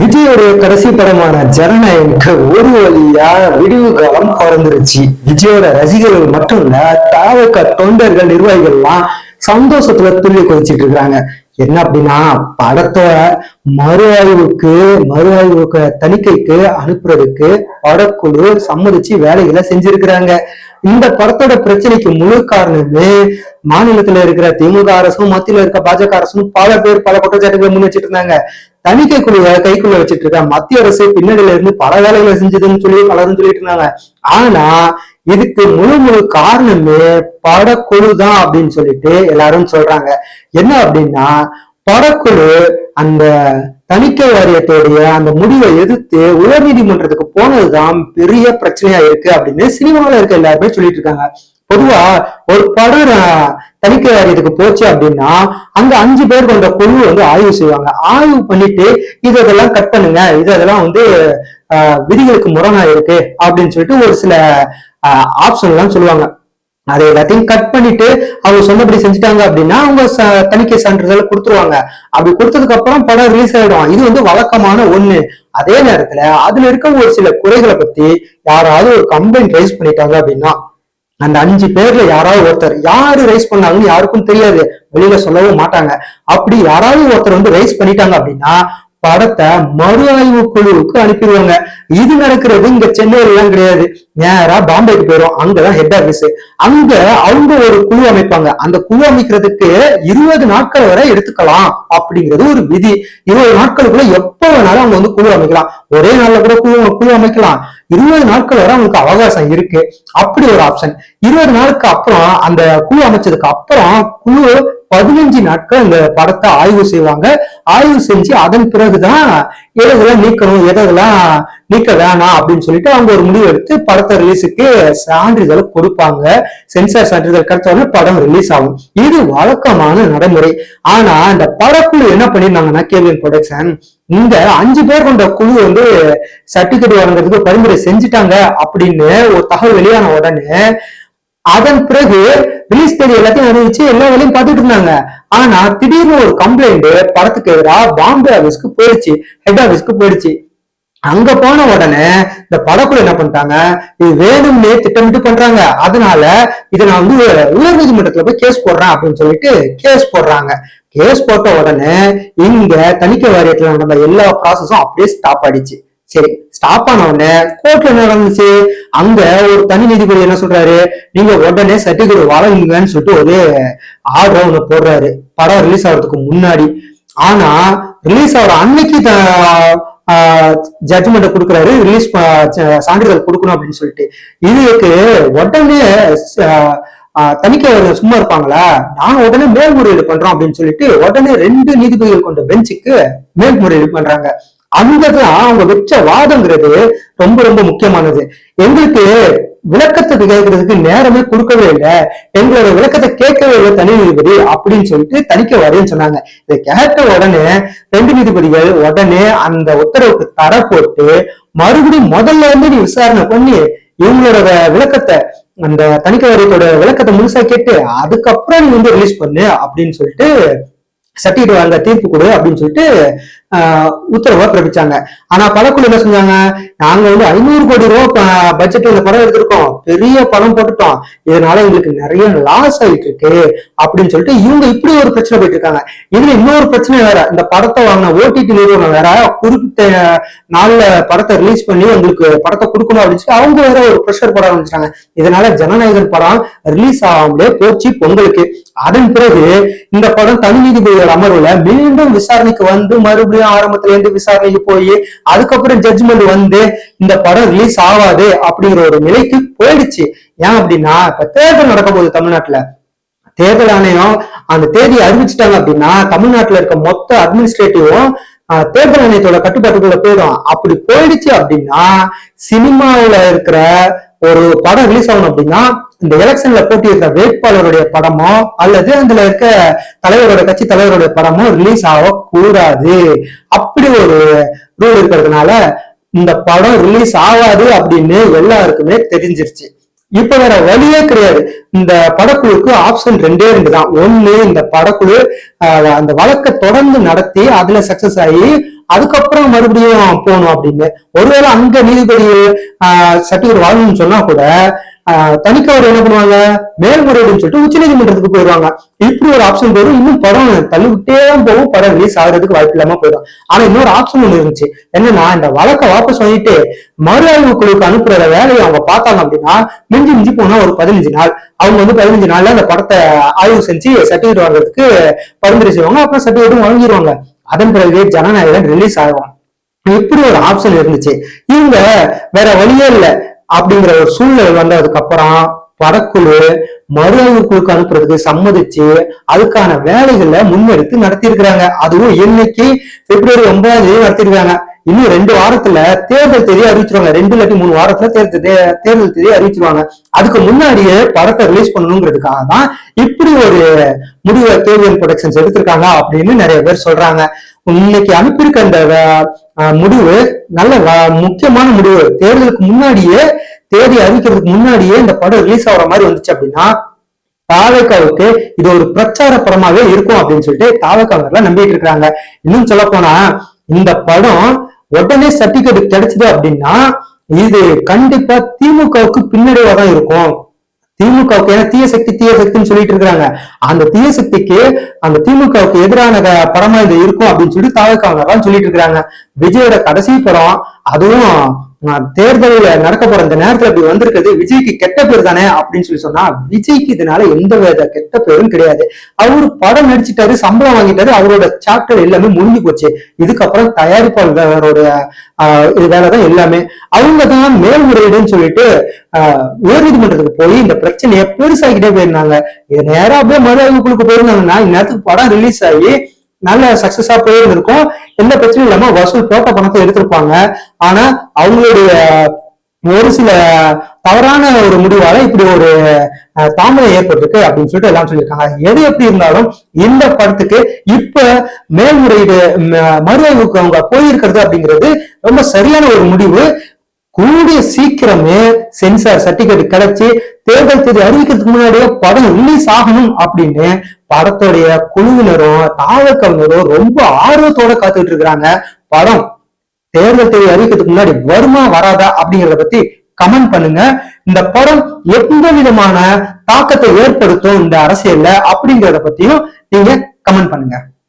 விஜயோடைய கடைசி படமான ஜனநாயகனுக்கு ஒரு வழியா விடிவு காலம் பிறந்துருச்சு. விஜயோட ரசிகர்கள் மட்டும் இல்ல தாவக தொண்டர்கள் நிர்வாகிகள்லாம் சந்தோஷத்துல துள்ளி குதிச்சிட்டு இருக்காங்க என்ன அப்படின்னா படத்தோட மறு ஆய்வுக்கு மறு ஆய்வுக்கு தணிக்கைக்கு அனுப்புறதுக்கு படக்குழு சம்மதிச்சு வேலைகளை செஞ்சிருக்கிறாங்க. இந்த படத்தோட பிரச்சனைக்கு முழு காரணமே மாநிலத்துல இருக்கிற திமுக அரசும் மத்தியில இருக்க பாஜக அரசும் பல பேர் பல குற்றச்சாட்டுகளை முன் வச்சிட்டு இருந்தாங்க. தணிக்கை குழுவை கைக்குள்ள வச்சிட்டு இருக்க. மத்திய அரசு பின்னணியில இருந்து பல வேலைகளை செஞ்சதுன்னு சொல்லி பலரும் சொல்லிட்டு இருந்தாங்க. ஆனா இதுக்கு முழு முழு காரணமே படக்குழு தான் அப்படின்னு சொல்லிட்டு எல்லாரும் சொல்றாங்க. என்ன அப்படின்னா படக்குழு அந்த தணிக்கை வாரியத்தோடைய அந்த முடிவை எதிர்த்து உயர்நீதிமன்றத்துக்கு போனதுதான் பெரிய பிரச்சனையா இருக்கு அப்படின்னு சினிமாவில் இருக்க எல்லாருமே சொல்லிட்டு இருக்காங்க. பொதுவா ஒரு படம் தணிக்கை வாரியத்துக்கு போச்சு அப்படின்னா அங்க அஞ்சு பேர் கொண்ட குழு வந்து ஆய்வு செய்வாங்க. ஆய்வு பண்ணிட்டு இது இதெல்லாம் கட் பண்ணுங்க இது இதெல்லாம் வந்து விதிகளுக்கு முரணா இருக்கு அப்படின்னு சொல்லிட்டு ஒரு சில ஆப்ஷன் எல்லாம் சொல்லுவாங்க. அதை எல்லாத்தையும் கட் பண்ணிட்டு அவங்க சொன்னபடி செஞ்சுட்டாங்க அப்படின்னா அவங்க தணிக்கை சான்றிதழ் கொடுத்துருவாங்க. அப்படி கொடுத்ததுக்கு அப்புறம் படம் ரிலீஸ் ஆயிடும். இது வந்து வழக்கமான ஒண்ணு. அதே நேரத்துல அதுல இருக்க ஒரு சில குறைகளை பத்தி யாராவது ஒரு கம்ப்ளைண்ட் ரைஸ் பண்ணிட்டாங்க அப்படின்னா அந்த அஞ்சு பேர்ல யாராவது ஒருத்தர் யாரு ரைஸ் பண்ணாங்கன்னு யாருக்கும் தெரியாது. வெளியில சொல்லவும் மாட்டாங்க. அப்படி யாராவது ஒருத்தர் வந்து ரைஸ் பண்ணிட்டாங்க அப்படின்னா படத்தை மறு ஆய்வு குழுவுக்கு அனுப்பிடுவாங்க. இது நடக்கிறது இங்க சென்னையில எல்லாம் கிடையாது. நேரா பாம்பேக்கு போயிடும் அங்கதான் ஹெட் ஆபீஸ் அங்க அவங்க ஒரு குழு அமைப்பாங்க. அந்த குழு அமைக்கிறதுக்கு இருபது நாட்கள் வரை எடுத்துக்கலாம் அப்படிங்கிறது ஒரு விதி. இருபது நாட்களுக்குள்ள எப்ப வேணாலும் அவங்க வந்து குழு அமைக்கலாம். ஒரே நாள்ல கூட குழு குழு அமைக்கலாம். இருபது நாட்கள் வரை அவங்களுக்கு அவகாசம் இருக்கு. அப்படி ஒரு ஆப்ஷன் இருபது நாளுக்கு அப்புறம் அந்த குழு அமைச்சதுக்கு அப்புறம் குழு பதினஞ்சு நாட்கள் இந்த படத்தை ஆய்வு செய்வாங்க. ஆய்வு செஞ்சு அதன் பிறகுதான் எதெல்லாம் நீக்கணும் எதெல்லாம் நீக்க வேணாம் அப்படின்னு சொல்லிட்டு அவங்க ஒரு முடிவு எடுத்து படத்தை ரிலீஸுக்கு சான்றிதழ் கொடுப்பாங்க. சென்சார் சான்றிதழ் கிடைச்ச படம் ரிலீஸ் ஆகும். இது வழக்கமான நடைமுறை. ஆனா இந்த படக்குழு என்ன பண்ணிருந்தாங்கன்னா கேவிஎன் ப்ரொடக்ஷன் இந்த அஞ்சு பேர் கொண்ட குழு வந்து சர்டிபிகேட் வழங்குறதுக்கு பரிந்துரை செஞ்சுட்டாங்க அப்படின்னு ஒரு தகவல் வெளியான உடனே அதன் பிறகு ரிலீஸ் தேதி எல்லாத்தையும் அறிவிச்சு எல்லா வேலையும் பார்த்துட்டு இருந்தாங்க. ஆனா திடீர்னு ஒரு கம்ப்ளைண்ட் படத்துக்கு எதிராக பாம்பே ஆபீஸ்க்கு போயிடுச்சு. ஹெட் ஆபீஸ்க்கு போயிடுச்சு. அங்க போன உடனே இந்த படக்குழு என்ன பண்ணிட்டாங்க? இது வேணும்னே திட்டமிட்டு பண்றாங்க. அதனால இதை நான் வந்து உயர் நீதிமன்றத்துல போய் கேஸ் போடுறேன் அப்படின்னு சொல்லிட்டு கேஸ் போடுறாங்க. கேஸ் போட்ட உடனே இங்க தணிக்கை வாரியத்துல நடந்த எல்லா ப்ராசஸும் அப்படியே ஸ்டாப் ஆயிடுச்சு. சரி ஸ்டாப் ஆன உடனே கோர்ட்ல என்ன நடந்துச்சு? அங்க ஒரு தனி நீதிபதி என்ன சொல்றாரு? நீங்க உடனே சர்டிபிகேட் வழங்குங்கன்னு சொல்லிட்டு ஒரு ஆர்டர் ஒண்ணு போடுறாரு. படம் ரிலீஸ் ஆகிறதுக்கு முன்னாடி. ஆனா ரிலீஸ் ஆகிற அன்னைக்கு ஜட்மெண்ட் கொடுக்குறாரு ரிலீஸ் சான்றிதழ் கொடுக்கணும் அப்படின்னு சொல்லிட்டு. இதுக்கு உடனே ஆஹ், ஆஹ், தணிக்கை சும்மா இருப்பாங்களா? நான் உடனே மேல்முறையீடு பண்றோம் அப்படின்னு சொல்லிட்டு உடனே ரெண்டு நீதிபதிகள் கொண்ட பெஞ்சுக்கு மேல்முறையீடு பண்றாங்க. அங்கதான் அவங்க வச்ச வாதங்கிறது ரொம்ப ரொம்ப முக்கியமானது. எங்களுக்கு விளக்கத்தை கேட்கறதுக்கு நேரமே கொடுக்கவே இல்லை. எங்களோட விளக்கத்தை கேட்கவே இல்லை தனி நீதிபதி அப்படின்னு சொல்லிட்டு தணிக்க வரேன்னு சொன்னாங்க. இதை கேட்ட உடனே ரெண்டு நீதிபதிகள் உடனே அந்த உத்தரவுக்கு தர போட்டு மறுபடியும் முதல்ல இருந்து நீ விசாரணை பண்ணி இவங்களோட விளக்கத்தை அந்த தணிக்கை வாரியத்தோட விளக்கத்தை முழுசா கேட்டு அதுக்கப்புறம் நீ வந்து ரிலீஸ் பண்ணு அப்படின்னு சொல்லிட்டு சர்டிஃபிகேட் வாங்க தீர்ப்பு கொடு அப்படின்னு சொல்லிட்டு ஆஹ், உத்தரவை பிறப்பிச்சாங்க. ஆனா படக்குழு என்ன செஞ்சாங்க? நாங்க வந்து ஐநூறு கோடி ரூபா பட்ஜெட் இந்த படம் எடுத்திருக்கோம். பெரிய படம் போட்டுட்டோம். இதனால எங்களுக்கு நிறைய லாஸ் ஆயிட்டு இருக்கு அப்படின்னு சொல்லிட்டு இவங்க இப்படி ஒரு பிரச்சனை போயிட்டு இருக்காங்க. இதுல இன்னொரு பிரச்சனை வேற. இந்த படத்தை வாங்கின ஓடிடி நிறுவனம் வேற குறிப்பிட்ட நாள்ல படத்தை ரிலீஸ் பண்ணி உங்களுக்கு படத்தை கொடுக்கணும் அப்படின்னு சொல்லி அவங்க வேற ஒரு ப்ரெஷர் போட ஆரம்பிச்சிட்டாங்க. இதனால ஜனநாயகன் படம் ரிலீஸ் ஆகாமலே போச்சு பொங்கலுக்கு. அதன் பிறகு இந்த படம் தனி நீதிபதிகள் அமர்வுல மீண்டும் விசாரணைக்கு வந்து மறுபடியும் ஆரம்பத்துல இருந்து விசாரணைக்கு போய் அதுக்கப்புறம் ஜட்ஜ்மெண்ட் வந்து இந்த படம் ரிலீஸ் ஆகாது அப்படிங்கிற ஒரு நிலைக்கு போயிடுச்சு. ஏன் அப்படின்னா இப்ப தேர்தல் நடக்க போகுது தமிழ்நாட்டுல. தேர்தல் ஆணையம் அந்த தேதியை அறிவிச்சிட்டாங்க அப்படின்னா தமிழ்நாட்டுல இருக்க மொத்த அட்மினிஸ்ட்ரேட்டிவும் தேர்தல் ஆணையத்தோட கட்டுப்பாட்டுக்குள்ள போயிடும். அப்படி போயிடுச்சு அப்படின்னா சினிமாவுல இருக்கிற ஒரு படம் ரிலீஸ் ஆகணும் அப்படின்னா இந்த எலெக்ஷன்ல போட்டியிருக்க வேட்பாளருடைய படமோ அல்லது அதுல இருக்க தலைவரோட கட்சி தலைவருடைய படமோ ரிலீஸ் ஆகக்கூடாது. அப்படி ஒரு ரூல் இருக்கிறதுனால இந்த படம் ரிலீஸ் ஆகாது அப்படின்னு எல்லாருக்குமே தெரிஞ்சிருச்சு. இப்ப வேற வழியே கிடையாது. இந்த படக்குழுக்கு ஆப்ஷன் ரெண்டே ரெண்டு தான். ஒண்ணு இந்த படக்குழு ஆஹ், அந்த வழக்கை தொடர்ந்து நடத்தி அதுல சக்சஸ் ஆகி அதுக்கப்புறம் மறுபடியும் போகணும் அப்படின்னு. ஒருவேளை அங்க நீதிபதி சர்டிபிகேட் வாங்கணும்னு சொன்னா கூட தனிக்கவர் என்ன பண்ணுவாங்க? மேல்முறையீடுன்னு சொல்லிட்டு உச்சநீதிமன்றத்துக்கு போயிடுவாங்க. இப்படி ஒரு ஆப்ஷன் போயிடும். இன்னும் படம் தள்ளிவிட்டே தான் போகும். படம் ரிலீஸ் ஆகுறதுக்கு வாய்ப்பு இல்லாம போயிடும். ஆனா இன்னொரு ஆப்ஷன் ஒண்ணு இருந்துச்சு. என்னன்னா இந்த வழக்கை வாபஸ் வாங்கிட்டு மறு ஆய்வு குழுக்கு அனுப்புற வேலையை அவங்க பார்த்தாங்க அப்படின்னா மிஞ்சி மிஞ்சி போனா ஒரு பதினஞ்சு நாள். அவங்க வந்து பதினஞ்சு நாள்ல அந்த படத்தை ஆய்வு செஞ்சு சர்டிபிகேட் வாங்குறதுக்கு பரிந்துரை செய்வாங்க. அப்புறம் சர்டிபிகேட்டும் வழங்கிடுவாங்க அதன் பிறகு ஜனநாயகம் ரிலீஸ் ஆகும். இப்படி ஒரு ஆப்ஷன் இருந்துச்சு. இவங்க வேற வழியே இல்ல. அப்படிங்கிற ஒரு சூழ்நிலை வந்ததுக்கு அப்புறம் படக்குழு மறு ஆய்வு அனுப்புறதுக்கு சம்மதிச்சு அதுக்கான வேலைகளை முன்னெடுத்து நடத்தி இருக்கிறாங்க அதுவும் இன்னைக்கு பிப்ரவரி ஒன்பதாம் தேதி நடத்திருக்காங்க இன்னும் ரெண்டு வாரத்துல தேர்தல் தெரிய அறிவிச்சிருவாங்க. ரெண்டு இல்லாட்டி மூணு வாரத்துல தேர்தல் தே- தேர்தல் தேதி அறிவிச்சிருவாங்க. அதுக்கு முன்னாடியே படத்தை ரிலீஸ் பண்ணணுங்கிறதுக்காக தான் இப்படி ஒரு முடிவை கேவிஎன் ப்ரொடக்ஷன்ஸ் எடுத்திருக்காங்க அப்படின்னு நிறைய பேர் சொல்றாங்க. இன்னைக்கு அனுப்பியிருக்க அந்த முடிவு நல்ல முக்கியமான முடிவு. தேர்தலுக்கு முன்னாடியே தேதி அறிவிக்கிறதுக்கு முன்னாடியே இந்த படம் ரிலீஸ் ஆகுற மாதிரி வந்துச்சு அப்படின்னா தாவக்காவுக்கு இது ஒரு பிரச்சார படமாவே இருக்கும் அப்படின்னு சொல்லிட்டு தாவக்காவர்லாம் நம்பிட்டு இருக்காங்க இன்னும் சொல்ல போனா இந்த படம் உடனே சர்டிபிகேட் கிடைச்சது அப்படின்னா இது கண்டிப்பா திமுகவுக்கு பின்னடைவா தான் இருக்கும். திமுகவுக்கு ஏன்னா தீய சக்தி தீய சக்தின்னு சொல்லிட்டு இருக்காங்க அந்த தீய சக்திக்கு அந்த திமுகவுக்கு எதிரான படமா இது இருக்கும் அப்படின்னு சொல்லிட்டு தாவக்காவங்கலாம் சொல்லிட்டு இருக்காங்க விஜயோட கடைசி படம் அதுவும் தேர்தலில் நடக்க போற இந்த நேரத்துல இப்படி வந்திருக்கிறது விஜய்க்கு கெட்ட பேர் தானே அப்படின்னு சொல்லி சொன்னா விஜய்க்கு இதனால எந்த வித கெட்ட பேரும் கிடையாது. அவரு படம் நடிச்சிட்டாரு சம்பளம் வாங்கிட்டாரு அவரோட சாப்டர் எல்லாமே முடிஞ்சு போச்சு. இதுக்கப்புறம் தயாரிப்பாளரோட ஆஹ், இது வேலைதான் எல்லாமே. அவங்க தான் மேல்முறையீடுன்னு சொல்லிட்டு ஆஹ், உயர்நீதிமன்றத்துக்கு போய் இந்த பிரச்சனையை பெருசாகிட்டே போயிருந்தாங்க. இது நேரா அப்படியே மறு ஆய்வுக்குழுக்கு போயிருந்தாங்கன்னா இந்நேரத்துக்கு படம் ரிலீஸ் ஆகி நல்ல சக்சஸா போயிருந்திருக்கும். எந்த பிரச்சனையும் இல்லாம வசூல் போட்ட பணத்தை எடுத்திருப்பாங்க. ஆனா அவங்களுடைய ஒரு சில தவறான ஒரு முடிவால இப்படி ஒரு தாமதம் ஏற்பட்டிருக்கு அப்படின்னு சொல்லிட்டு எல்லாம் சொல்லியிருக்காங்க. எது எப்படி இருந்தாலும் இந்த படத்துக்கு இப்ப மேல்முறையீடு மறுவாய்வுக்கு அவங்க போயிருக்கிறது அப்படிங்கிறது ரொம்ப சரியான ஒரு முடிவு. கூடிய சீக்கிரமே சென்சார் சர்டிபிகேட் கிடைச்சு தேர்தல் தேதி அறிவிக்கிறதுக்கு முன்னாடியே படம் ரிலீஸ் ஆகணும் அப்படின்னு படத்துடைய குழுவினரும் தாவக்கவினரும் ரொம்ப ஆர்வத்தோட காத்துக்கிட்டு இருக்கிறாங்க. படம் தேர்தல் தேதி அறிவிக்கிறதுக்கு முன்னாடி வருமா வராதா அப்படிங்கறத பத்தி கமெண்ட் பண்ணுங்க. இந்த படம் எந்த விதமான தாக்கத்தை ஏற்படுத்தும் இந்த அரசியல்ல அப்படிங்கறத பத்தியும் நீங்க கமெண்ட் பண்ணுங்க.